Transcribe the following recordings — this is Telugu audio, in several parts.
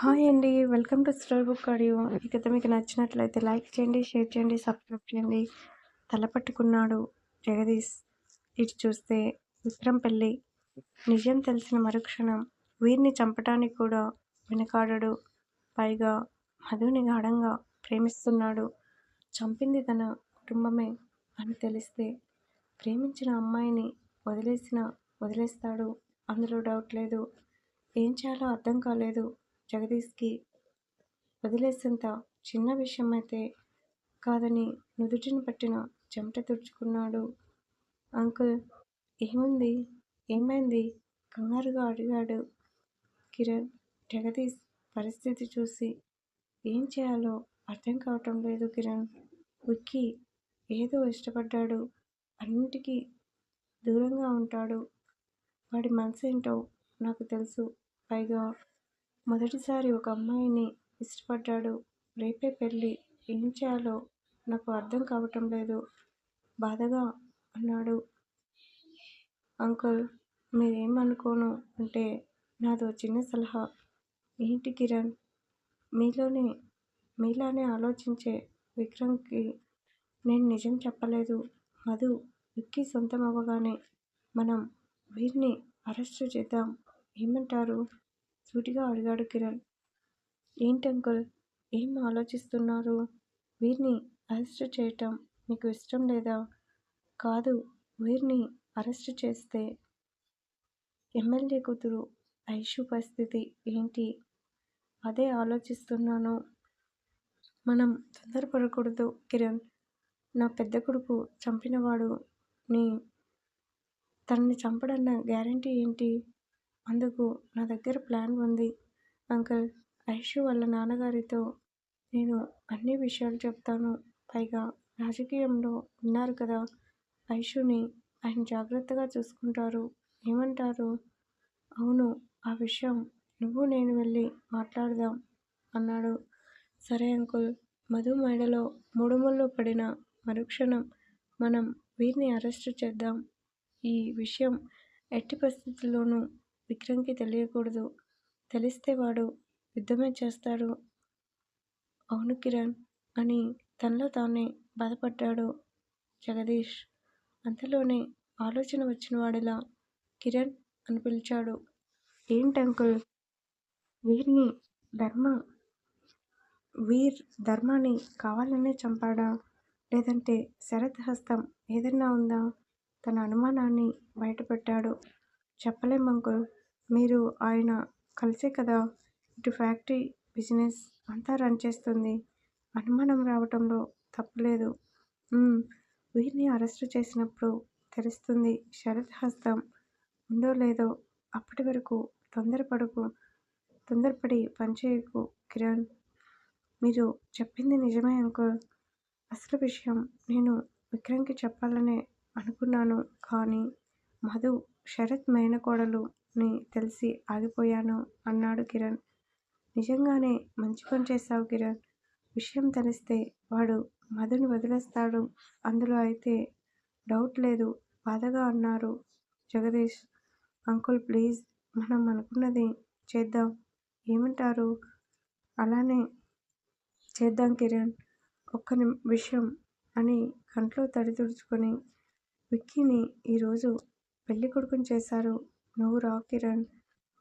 హాయ్ అండి. Welcome to story book audio. ఈ కథ మీకు నచ్చినట్లయితే లైక్ చేయండి షేర్ చేయండి సబ్స్క్రైబ్ చేయండి. తల పట్టుకున్నాడు జగదీష్. ఇటు చూస్తే విక్రమ్ పెళ్ళి నిజం తెలిసిన మరుక్షణం. వీరిని చంపటానికి కూడా వెనకాడడు. పైగా మధుని గాఢంగా ప్రేమిస్తున్నాడు. చంపింది తన కుటుంబమే అని తెలిస్తే ప్రేమించిన అమ్మాయిని వదిలేసిన వదిలేస్తాడు. అందులో డౌట్ లేదు. ఏం చేయాలో అర్థం కాలేదు. జగదీష్కి వదిలేసేంత చిన్న విషయం అయితే కాదని నుదుటిని పట్టిన చెమట తుడుచుకున్నాడు. అంకుల్ ఏముంది? ఏమైంది? కంగారుగా అడిగాడు కిరణ్. జగదీష్ పరిస్థితి చూసి ఏం చేయాలో అర్థం కావటం లేదు కిరణ్. విక్కీ ఏదో ఇష్టపడ్డాడు. అన్నింటికీ దూరంగా ఉంటాడు. వాడి మనసు ఏంటో నాకు తెలుసు. పైగా మొదటిసారి ఒక అమ్మాయిని ఇష్టపడ్డాడు. రేపే పెళ్ళి. ఏం చేయాలో నాకు అర్థం కావటం లేదు. బాధగా అన్నాడు. అంకుల్ మీరేమనుకోను అంటే నాదో చిన్న సలహా. ఏంటి కిరణ్? మీలోనే మీలానే ఆలోచించే విక్రమ్కి నేను నిజం చెప్పలేదు. మధు విక్కి సొంతం అవ్వగానే మనం వీరిని అరెస్టు చేద్దాం. ఏమంటారు? సూటిగా అడిగాడు కిరణ్. ఏంటి అంకుల్? ఏం ఆలోచిస్తున్నారు? వీరిని అరెస్ట్ చేయటం మీకు ఇష్టం లేదా? కాదు వీరిని అరెస్ట్ చేస్తే ఎమ్మెల్యే కూతురు ఐషు పరిస్థితి ఏంటి? అదే ఆలోచిస్తున్నాను. మనం తొందరపడకూడదు కిరణ్. నా పెద్ద కొడుకు చంపినవాడు నీ తనని చంపడన్న గ్యారంటీ ఏంటి? అందుకు నా దగ్గర ప్లాన్ ఉంది. అంకుల్ ఐషు వాళ్ళ నాన్నగారితో నేను అన్ని విషయాలు చెప్తాను. పైగా రాజకీయంలో ఉన్నారు కదా. ఐషుని ఆయన జాగ్రత్తగా చూసుకుంటారు. ఏమంటారు? అవును ఆ విషయం నువ్వు నేను వెళ్ళి మాట్లాడదాం అన్నాడు. సరే అంకుల్ మధు మేడలో మూడు ముళ్ళు పడిన మరుక్షణం మనం వీరిని అరెస్ట్ చేద్దాం. ఈ విషయం ఎట్టి పరిస్థితుల్లోనూ విక్రమ్కి తెలియకూడదు. తెలిస్తే వాడు యుద్ధమే చేస్తాడు. అవును కిరణ్ అని తనలో తానే బాధపడ్డాడు జగదీష్. అంతలోనే ఆలోచన వచ్చిన వాడిలా కిరణ్ అని పిలిచాడు. ఏంటంకుల్ వీరిని ధర్మ వీర్ ధర్మాన్ని కావాలనే చంపాడా? లేదంటే శరత్ హస్తం ఏదన్నా ఉందా? తన అనుమానాన్ని బయటపెట్టాడు. చెప్పలేం అంకుల్. మీరు ఆయన కలిసే కదా. ఇటు ఫ్యాక్టరీ బిజినెస్ అంతా రన్ చేస్తుంది. అనుమానం రావటంలో తప్పులేదు. వీరిని అరెస్టు చేసినప్పుడు తెలుస్తుంది శరత్ హస్తం ఉందో లేదో. అప్పటి వరకు తొందరపడుకు తొందరపడి పనిచేయకు కిరణ్. మీరు చెప్పింది నిజమే అంకుల్. అసలు విషయం నేను విక్రమ్కి చెప్పాలనే అనుకున్నాను కానీ మధు శరత్ మేనకోడలు ని తెలిసి ఆగిపోయాను అన్నాడు కిరణ్. నిజంగానే మంచి పని చేశావు కిరణ్. విషయం తెలిస్తే వాడు మధుని వదిలేస్తాడు. అందులో అయితే డౌట్ లేదు. బాధగా అన్నారు జగదీష్. అంకుల్ ప్లీజ్ మనం అనుకున్నది చేద్దాం. ఏమంటారు? అలానే చేద్దాం కిరణ్. ఒక్క విషయం అని కంట్లో తడి తుడుచుకొని విక్కీని ఈరోజు పెళ్ళికొడుకుని చేశారు. నువ్వు రా కిరణ్.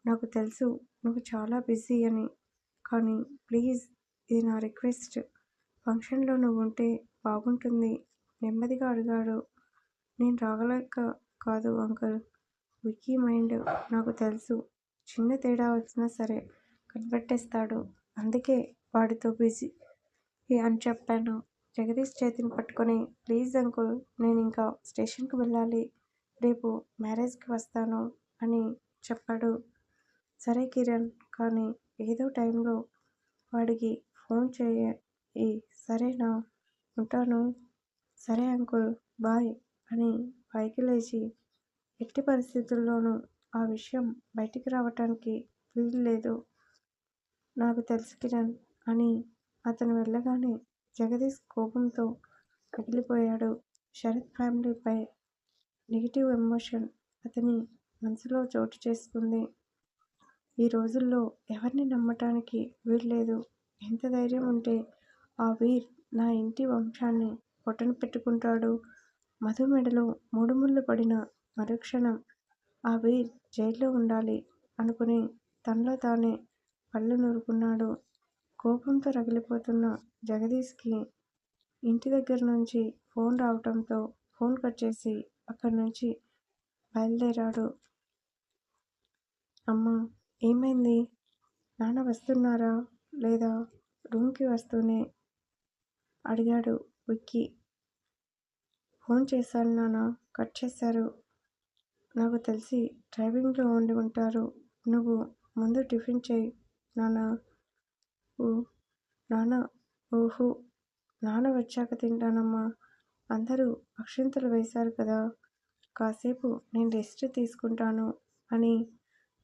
నాకు తెలుసు నువ్వు చాలా బిజీ అని. కానీ ప్లీజ్ ఇది నా రిక్వెస్ట్. ఫంక్షన్లో నువ్వు ఉంటే బాగుంటుంది నెమ్మదిగా అడిగాడు. నేను రాగలేక కాదు అంకుల్. వికీ మైండ్ నాకు తెలుసు చిన్న తేడా వచ్చినా సరే కనిపెట్టేస్తాడు. అందుకే వాడితో బిజీ అని చెప్పాను. జగదీష్ చేతిని పట్టుకొని ప్లీజ్ అంకుల్ నేను ఇంకా స్టేషన్కి వెళ్ళాలి. రేపు మ్యారేజ్కి వస్తాను. అని చెప్పాడు. సరే కిరణ్ కానీ ఏదో టైంలో వాడికి ఫోన్ చేయి సరేనా? ఉంటాను. సరే అంకుల్ బాయ్ అని పైకి లేచి ఎట్టి పరిస్థితుల్లోనూ ఆ విషయం బయటికి రావటానికి వీలు లేదు. నాకు తెలుసు కిరణ్ అని అతను వెళ్ళగానే జగదీష్ కోపంతో కదిలిపోయాడు శరత్ ఫ్యామిలీపై నెగిటివ్ ఎమోషన్ అతని మనసులో చోటు చేసుకుంది. ఈ రోజుల్లో ఎవరిని నమ్మటానికి వీల్లేదు. ఎంత ధైర్యం ఉంటే ఆ వీర్ నా ఇంటి వంశాన్ని పొట్టన పెట్టుకుంటాడు. మధు మెడలో మూడు ముళ్ళు పడిన మరుక్షణం ఆ వీర్ జైల్లో ఉండాలి అనుకుని తనలో తానే పళ్ళు నూరుకున్నాడు. కోపంతో రగిలిపోతున్న జగదీష్కి ఇంటి దగ్గర నుంచి ఫోన్ రావటంతో ఫోన్ కట్ చేసి అక్కడి నుంచి బయలుదేరాడు. అమ్మా ఏమైంది? నాన్న వస్తున్నారా? లేదా రూమ్కి వస్తూనే? అడిగాడు విక్కీ. ఫోన్ చేశాను నాన్న కట్ చేశారు. నాకు తెలిసి డ్రైవింగ్లో ఉండి ఉంటారు. నువ్వు ముందు టిఫిన్ చేయి నాన్న. ఊ నాన్న ఓహో. నాన్న వచ్చాక తింటానమ్మా. అందరూ అక్షింతలు వేశారు కదా. కాసేపు నేను రెస్ట్ తీసుకుంటాను అని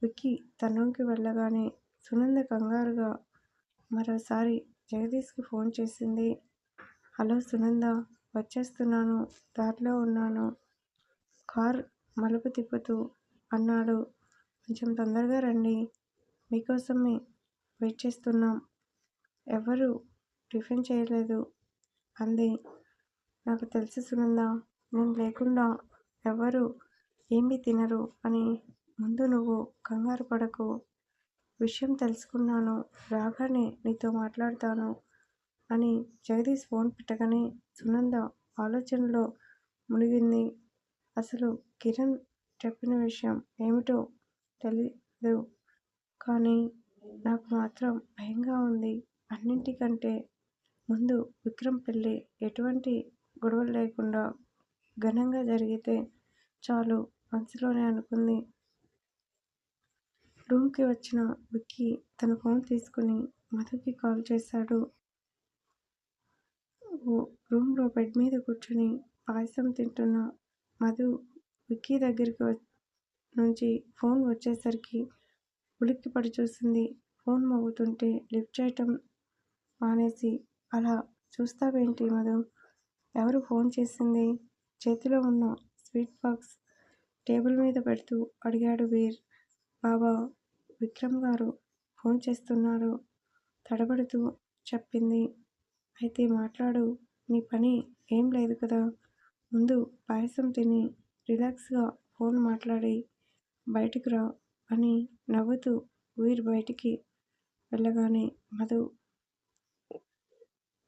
విక్కీ తన రూమ్కి వెళ్ళగానే సునంద కంగారుగా మరోసారి జగదీష్కి ఫోన్ చేసింది. హలో సునంద వచ్చేస్తున్నాను దారిలో ఉన్నాను. కార్ మలుపు తిప్పుతూ అన్నాడు. కొంచెం తొందరగా రండి మీకోసమే వెయిట్ చేస్తున్నాం. ఎవరు టిఫిన్ చేయలేదు అంది. నాకు తెలుసు సునంద నేను లేకుండా ఎవరు ఏమీ తినరు అని ముందు నువ్వు కంగారు పడకు. విషయం తెలుసుకున్నాను. రాగానే నీతో మాట్లాడతాను అని జగదీష్ ఫోన్ పెట్టగానే సునంద ఆలోచనలో మునిగింది. అసలు కిరణ్ చెప్పిన విషయం ఏమిటో తెలీదు కానీ నాకు మాత్రం భయంగా ఉంది. అన్నింటికంటే ముందు విక్రమ్ పెళ్ళి ఎటువంటి గొడవలు లేకుండా ఘనంగా జరిగితే చాలు మనసులోనే అనుకుంది. రూమ్కి వచ్చిన విక్కీ తన ఫోన్ తీసుకుని మధుకి కాల్ చేశాడు. రూమ్లో బెడ్ మీద కూర్చుని పాయసం తింటున్న మధు విక్కీ దగ్గరికి నుంచి ఫోన్ వచ్చేసరికి ఉలిక్కిపడి చూసింది. ఫోన్ మోగుతుంటే లిఫ్ట్ చేయటం మానేసి అలా చూస్తావేంటి మధు? ఎవరు ఫోన్ చేసింది? చేతిలో ఉన్న స్వీట్ బాక్స్ టేబుల్ మీద పెడుతూ అడిగాడు వీర్. బాబా విక్రమ్ గారు ఫోన్ చేస్తున్నారు. తడబడుతూ చెప్పింది. అయితే మాట్లాడు. నీ పని ఏం లేదు కదా. ముందు పాయసం తిని రిలాక్స్గా ఫోన్ మాట్లాడి. బయటికి రా అని నవ్వుతూ వీరు బయటికి వెళ్ళగానే మధు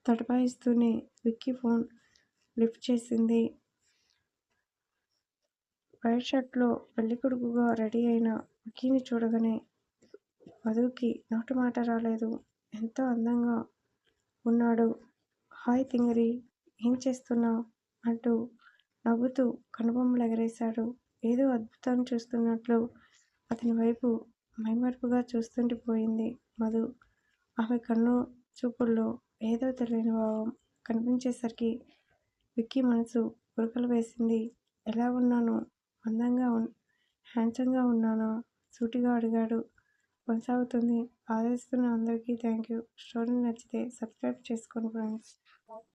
తటపాయిస్తూనే విక్కీ ఫోన్ లిఫ్ట్ చేసింది. వైట్ షర్ట్లో పెళ్ళికొడుకుగా రెడీ అయిన విక్కీని చూడగానే మధుకి నోటి మాట రాలేదు. ఎంతో అందంగా ఉన్నాడు. హాయ్ తింగరి ఏం చేస్తున్నావు? అంటూ నవ్వుతూ కనుబొమ్మలు ఎగరేశాడు. ఏదో అద్భుతాన్ని చూస్తున్నట్లు అతని వైపు మైమరుపుగా చూస్తుండిపోయింది మధు. ఆమె కన్ను చూపుల్లో ఏదో తెలియని భావం కనిపించేసరికి విక్కీ మనసు ఉరకలు వేసింది. ఎలా ఉన్నాను? అందంగా హ్యాండ్సమ్గా ఉన్నానా? సూటిగా అడిగాడు. కొనసాగుతుంది. ఆదరిస్తున్న అందరికీ థ్యాంక్ యూ స్టోరీ నచ్చితే సబ్స్క్రైబ్ చేసుకోండి ఫ్రెండ్స్.